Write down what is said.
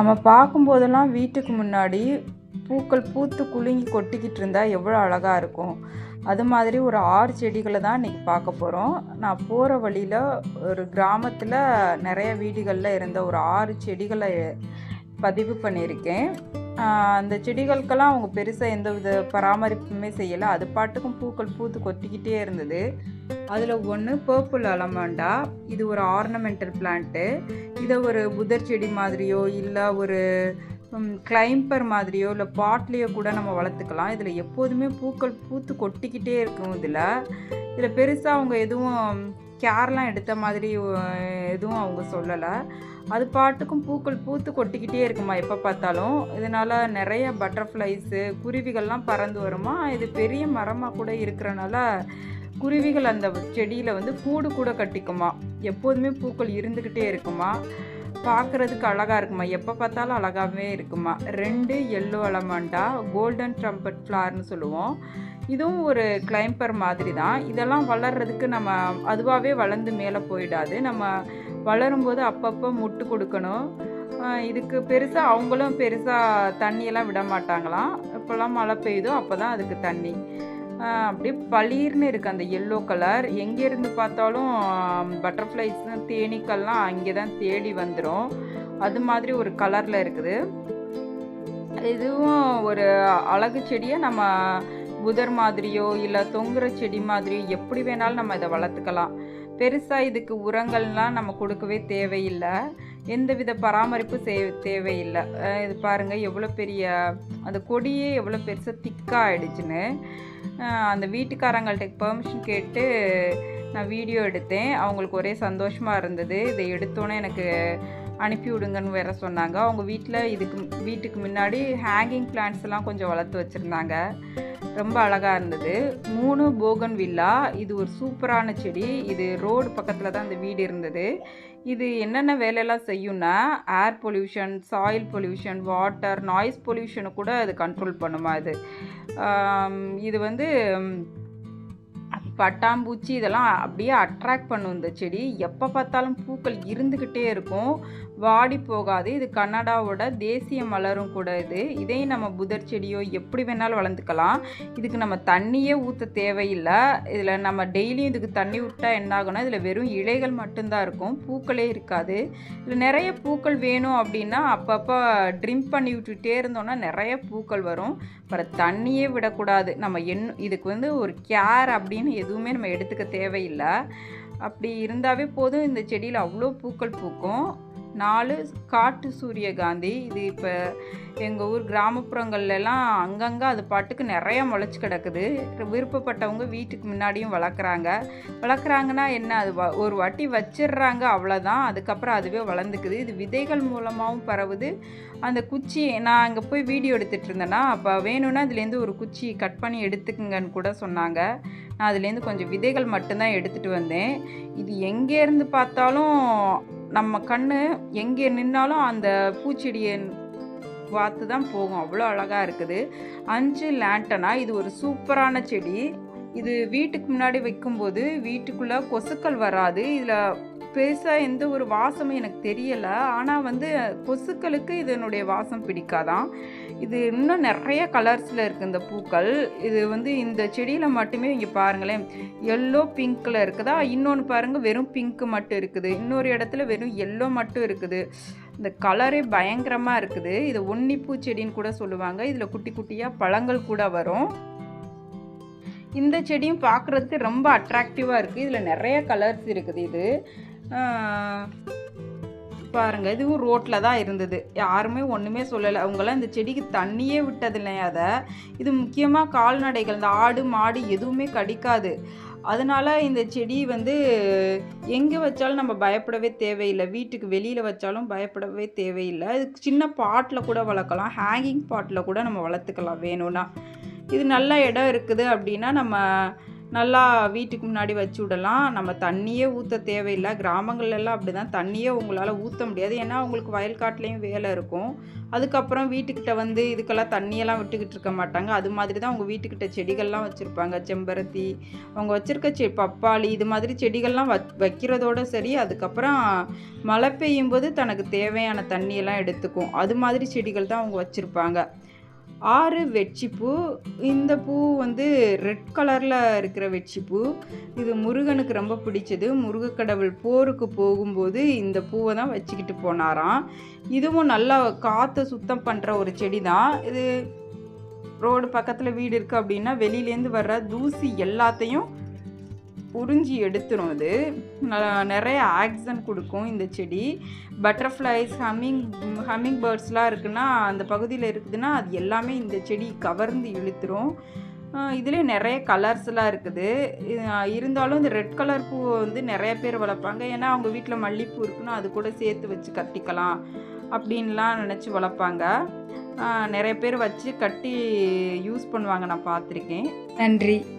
நம்ம பார்க்கும்போதெல்லாம் வீட்டுக்கு முன்னாடி பூக்கள் பூத்து குலுங்கி கொட்டிக்கிட்டு இருந்தால் எவ்வளோ அழகாக இருக்கும். அது மாதிரி ஒரு ஆறு செடிகளை தான் இன்றைக்கி பார்க்க போகிறோம் நான் போகிற வழியில் ஒரு கிராமத்தில் நிறைய வீடுகளில் இருந்த ஒரு ஆறு செடிகளை பதிவு பண்ணியிருக்கேன். அந்த செடிகளுக்கெல்லாம் அவங்க பெருசாக எந்த வித பராமரிப்புமே செய்யலை. அது பாட்டுக்கும் பூக்கள் பூத்து கொத்திக்கிட்டே இருந்தது. அதில் ஒன்று பர்பிள் அலமண்டா இது ஒரு ஆர்னமெண்டல் பிளான்ட்டு இதை ஒரு புதர் செடி மாதிரியோ இல்லை ஒரு கிளைம்பர் மாதிரியோ இல்லை பாட்லேயோ கூட நம்ம வளர்த்துக்கலாம். இதில் எப்போதுமே பூக்கள் பூத்து கொட்டிக்கிட்டே இருக்கும் இதில். இதில் பெருசாக அவங்க எதுவும் கேர்லாம் எடுத்த மாதிரி எதுவும் அவங்க சொல்லலை. அது பாட்டுக்கும் பூக்கள் பூத்து கொட்டிக்கிட்டே இருக்குமா எப்போ பார்த்தாலும். இதனால் நிறைய பட்டர்ஃப்ளைஸு குருவிகள்லாம் பறந்து வருமா? இது பெரிய மரமாக கூட இருக்கிறனால குருவிகள் அந்த செடியில் வந்து கூடு கூட கட்டிக்குமா? எப்போதுமே பூக்கள் இருந்துக்கிட்டே இருக்குமா? பார்க்குறதுக்கு அழகாக இருக்குமா? எப்போ பார்த்தாலும் அழகாகவே இருக்குமா? ரெண்டு எல்லோ அலமாண்டா கோல்டன் ட்ரம்பட் ஃப்ளார்னு சொல்லுவோம். இதுவும் ஒரு கிளைம்பர் மாதிரி தான் இதெல்லாம் வளர்கிறதுக்கு நம்ம அதுவாகவே வளர்ந்து மேலே போயிடாது. நம்ம வளரும்போது அப்பப்போ முட்டு கொடுக்கணும். இதுக்கு பெருசாக அவங்களும் பெருசாக தண்ணியெல்லாம் விட மாட்டாங்களாம். இப்போல்லாம் மழை பெய்யுதோ அப்போ தான் அதுக்கு தண்ணி. அப்படியே பளிர்னு இருக்குது அந்த எல்லோ கலர் எங்கேருந்து பார்த்தாலும் பட்டர்ஃப்ளைஸ் தேனீக்கள்லாம் அங்கே தான் தேடி வந்துடும் அது மாதிரி ஒரு கலரில் இருக்குது. இதுவும் ஒரு அழகு செடியை நம்ம புதர் மாதிரியோ இல்லை தொங்குற செடி மாதிரியோ எப்படி வேணாலும் நம்ம இதை வளர்த்துக்கலாம். பெருசாக இதுக்கு உரங்கள்லாம் நம்ம கொடுக்கவே தேவையில்லை. எந்தவித பராமரிப்பு செய் தேவையில்லை. இது பாருங்கள் எவ்வளோ பெரிய அந்த கொடியே எவ்வளோ பெருசாக திக்காக ஆயிடுச்சுன்னு. அந்த வீட்டுக்காரங்கள்ட்ட பெர்மிஷன் கேட்டு நான் வீடியோ எடுத்தேன். அவங்களுக்கு ஒரே சந்தோஷமாக இருந்தது. இதை எடுத்தோன்னே எனக்கு அனுப்பி விடுங்கன்னு வேற சொன்னாங்க. அவங்க வீட்டில் இதுக்கு வீட்டுக்கு முன்னாடி ஹேங்கிங் பிளான்ட்ஸ்லாம் கொஞ்சம் வளர்த்து வச்சுருந்தாங்க. ரொம்ப அழகாக இருந்தது. மூணு போகன் வில்லா. இது ஒரு சூப்பரான செடி. இது ரோடு பக்கத்தில் தான் இந்த வீடு இருந்தது. இது என்னென்ன வேலையெல்லாம் செய்யும்னா air pollution soil pollution water noise பொல்யூஷனை கூட அது கண்ட்ரோல் பண்ணுமா இது. இது வந்து பட்டாம்பூச்சி இதெல்லாம் அப்படியே அட்ராக்ட் பண்ணும் இந்த செடி. எப்போ பார்த்தாலும் பூக்கள் இருந்துக்கிட்டே இருக்கும். வாடி போகாது. இது கன்னடாவோட தேசிய மலரும் கூட இது. இதையும் நம்ம புதர் செடியோ எப்படி வேணாலும் வளர்ந்துக்கலாம் இதுக்கு நம்ம தண்ணியே ஊற்ற தேவையில்லை. இதில் நம்ம டெய்லியும் இதுக்கு தண்ணி விட்டால் என்ன ஆகும்னா இதில் வெறும் இலைகள் மட்டும்தான் இருக்கும். பூக்களே இருக்காது. இதில் நிறைய பூக்கள் வேணும் அப்படின்னா அப்பப்போ ட்ரிம் பண்ணி விட்டுட்டே இருந்தோம்னா நிறைய பூக்கள் வரும். அப்புறம் தண்ணியே விடக்கூடாது. நம்ம என் இதுக்கு வந்து ஒரு கேர் அப்படின்னு எதுவுமே நம்ம எடுத்துக்க தேவையில்லை. அப்படி இருந்தாவே போதும். இந்த செடியில் அவ்வளோ பூக்கள் பூக்கும். நாலு காட்டு சூரியகாந்தி. இது இப்போ எங்கள் ஊர் கிராமப்புறங்கள்லாம் அங்கங்கே அது பாட்டுக்கு நிறையா முளைச்சி கிடக்குது. விருப்பப்பட்டவங்க வீட்டுக்கு முன்னாடியும் வளர்க்குறாங்க. வளர்க்குறாங்கன்னா என்ன அது வ- ஒரு வாட்டி வச்சிடுறாங்க அவ்வளோதான் அதுக்கப்புறம் அதுவே வளர்ந்துக்குது. இது விதைகள் மூலமாகவும் பரவுது. அந்த குச்சி நான் அங்கே போய் வீடியோ எடுத்துகிட்டு இருந்தேன்னா அப்போ வேணும்னா அதுலேருந்து ஒரு குச்சி கட் பண்ணி எடுத்துக்குங்கன்னு கூட சொன்னாங்க. நான் அதுலேருந்து கொஞ்சம் விதைகள் மட்டும்தான் எடுத்துகிட்டு வந்தேன். இது எங்கேருந்து பார்த்தாலும் நம்ம கண்ணு எங்கே நின்னாலும் அந்த பூச்செடியை பார்த்து தான் போகும். அவ்வளோ அழகாக இருக்குது. அஞ்சு லேண்டனா இது ஒரு சூப்பரான செடி. இது வீட்டுக்கு முன்னாடி வைக்கும்போது வீட்டுக்குள்ளே கொசுக்கள் வராது. இதில் பெருசாக எந்த ஒரு வாசமும் எனக்கு தெரியலை. ஆனால் வந்து கொசுக்களுக்கு இதனுடைய வாசம் பிடிக்காதான். இது இன்னும் நிறைய கலர்ஸில் இருக்குது இந்த பூக்கள். இது வந்து இந்த செடியில் மட்டுமே இங்கே பாருங்களேன். எல்லோ பிங்க்கில் இருக்குதா? இன்னொன்று பாருங்கள் வெறும் பிங்க் மட்டும் இருக்குது. இன்னொரு இடத்துல வெறும் எல்லோ மட்டும் இருக்குது. இந்த கலரே பயங்கரமாக இருக்குது. இது ஒன்னிப்பூ செடின்னு கூட சொல்லுவாங்க. இதில் குட்டி குட்டியாக பழங்கள் கூட வரும். இந்த செடியும் பார்க்குறதுக்கு ரொம்ப அட்ராக்டிவாக இருக்குது இதில் நிறைய கலர்ஸ் இருக்குது இது. பாருங்கள் பாருங்க இதுவும் ரோட்டில் தான் இருந்தது. யாருமே ஒன்றுமே சொல்லலை. அவங்களாம் இந்த செடிக்கு தண்ணியே விட்டதில்லை அதை. இது முக்கியமாக கால்நடைகள் இந்த ஆடு மாடு எதுவுமே கடிக்காது. அதனால் இந்த செடி வந்து எங்கே வச்சாலும் நம்ம பயப்படவே தேவையில்லை. வீட்டுக்கு வெளியில் வச்சாலும் பயப்படவே தேவையில்லை. இது சின்ன பாட்டில் கூட வளர்க்கலாம். ஹேங்கிங் பாட்டில் கூட நம்ம வளர்த்துக்கலாம் வேணும்னா. இது நல்ல இடம் இருக்குது அப்படின்னா நம்ம நல்லா வீட்டுக்கு முன்னாடி வச்சு விடலாம். நம்ம தண்ணியே ஊற்ற தேவையில்லை. கிராமங்கள்லாம் அப்படி தான் தண்ணியே உங்களால் ஊற்ற முடியாது. ஏன்னா உங்களுக்கு வயல்காட்டுலேயும் வேலை இருக்கும். அதுக்கப்புறம் வீட்டுக்கிட்ட வந்து இதுக்கெல்லாம் தண்ணியெல்லாம் விட்டுக்கிட்டு இருக்க மாட்டாங்க. அது மாதிரி தான் உங்கள் வீட்டுக்கிட்ட செடிகள்லாம் வச்சுருப்பாங்க. செம்பருத்தி அவங்க வச்சுருக்க செ பப்பாளி இது மாதிரி செடிகள்லாம் வச் வைக்கிறதோட சரி அதுக்கப்புறம் மழை பெய்யும் போது தனக்கு தேவையான தண்ணியெல்லாம் எடுத்துக்கும். அது மாதிரி செடிகள் தான் அவங்க வச்சுருப்பாங்க. ஆறு வெட்சிப்பூ. இந்த பூ வந்து ரெட் கலரில் இருக்கிற வெட்சிப்பூ. இது முருகனுக்கு ரொம்ப பிடிச்சது. முருகக்கடவுள் போருக்கு போகும்போது இந்த பூவை தான் வச்சுக்கிட்டு போனாராம். இதுவும் நல்லா காற்றை சுத்தம் பண்ணுற ஒரு செடி தான் இது ரோடு பக்கத்தில் வீடு இருக்குது அப்படின்னா வெளியிலேருந்து வர்ற தூசி எல்லாத்தையும் உறிஞ்சி எடுத்துரும் அது. நிறைய ஆக்சன் கொடுக்கும் இந்த செடி. பட்டர்ஃப்ளைஸ் ஹம்மிங் ஹம்மிங் பேர்ட்ஸ்லாம் இருக்குன்னா அந்த பகுதியில் இருக்குதுன்னா அது எல்லாமே இந்த செடி கவர்ந்து இழுத்துரும். இதுலேயே நிறைய கலர்ஸ்லாம் இருக்குது. இருந்தாலும் இந்த ரெட் கலர் பூ வந்து நிறைய பேர் வளர்ப்பாங்க. ஏன்னா அவங்க வீட்டில் மல்லிகைப்பூ இருக்குன்னா அது கூட சேர்த்து வச்சு கட்டிக்கலாம் அப்படின்லாம் நினச்சி வளர்ப்பாங்க. நிறைய பேர் வச்சு கட்டி யூஸ் பண்ணுவாங்க. நான் பார்த்துருக்கேன். நன்றி.